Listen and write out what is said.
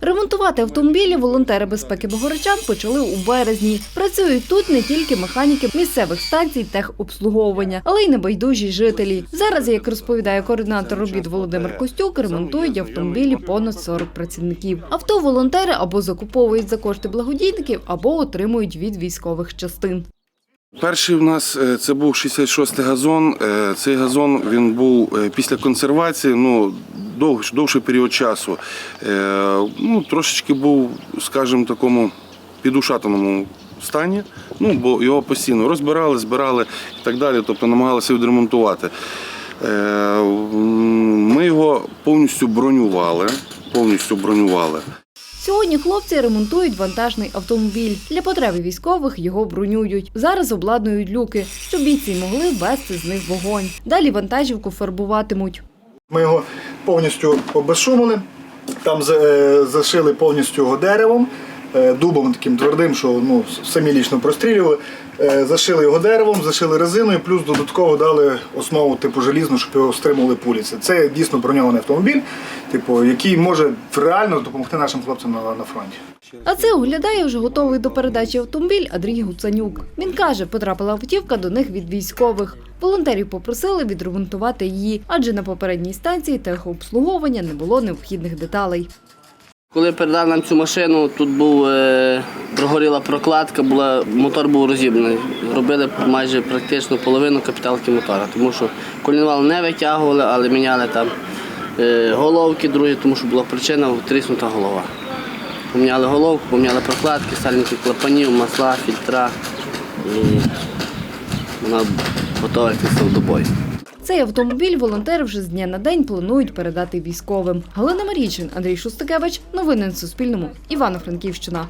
Ремонтувати автомобілі волонтери безпеки богородчан почали у березні. Працюють тут не тільки механіки місцевих станцій техобслуговування, але й небайдужі жителі. Зараз, як розповідає координатор робіт Володимир Костюк, ремонтують автомобілі понад 40 працівників. Авто волонтери або закуповують за кошти благодійників, або отримують від військових частин. Перший у нас е, це був 66-й газон. Е, Цей газон він був е, після консервації, ну довг, довший період часу. Ну, трошечки був, скажімо, такому підушатаному стані. Ну, бо його постійно розбирали, збирали і так далі, тобто намагалися відремонтувати. Ми його повністю бронювали. Повністю бронювали. Сьогодні хлопці ремонтують вантажний автомобіль. Для потреби військових його бронюють. Зараз обладнують люки, щоб бійці могли вести з них вогонь. Далі вантажівку фарбуватимуть. Ми його повністю обезшумили, там е, зашили повністю його деревом, е, дубом таким твердим, що ну, самі лічно прострілювали. Е, Зашили його деревом, зашили резиною, плюс додатково дали основу типу желізну, щоб його стримували пулі. Це- Це дійсно броньований автомобіль, типу, який може реально допомогти нашим хлопцям на, на фронті. А це оглядає вже готовий до передачі автомобіль Андрій Гуцанюк. Він каже, потрапила автівка до них від військових. Волонтерів попросили відремонтувати її, адже на попередній станції техобслуговування не було необхідних деталей. Коли передав нам цю машину, тут був е, прогоріла прокладка, була, мотор був розібраний. Робили майже практично половину капіталки мотора, тому що колінвал не витягували, але міняли там головки другі, тому що була причина тріснута голова. Поміняли головку, поміняли прокладки, сальники клапанів, масла, фільтра і вона готова до бою. Цей автомобіль волонтери вже з дня на день планують передати військовим. Галина Марічин, Андрій Шустакевич. Новини на Суспільному. Івано-Франківщина.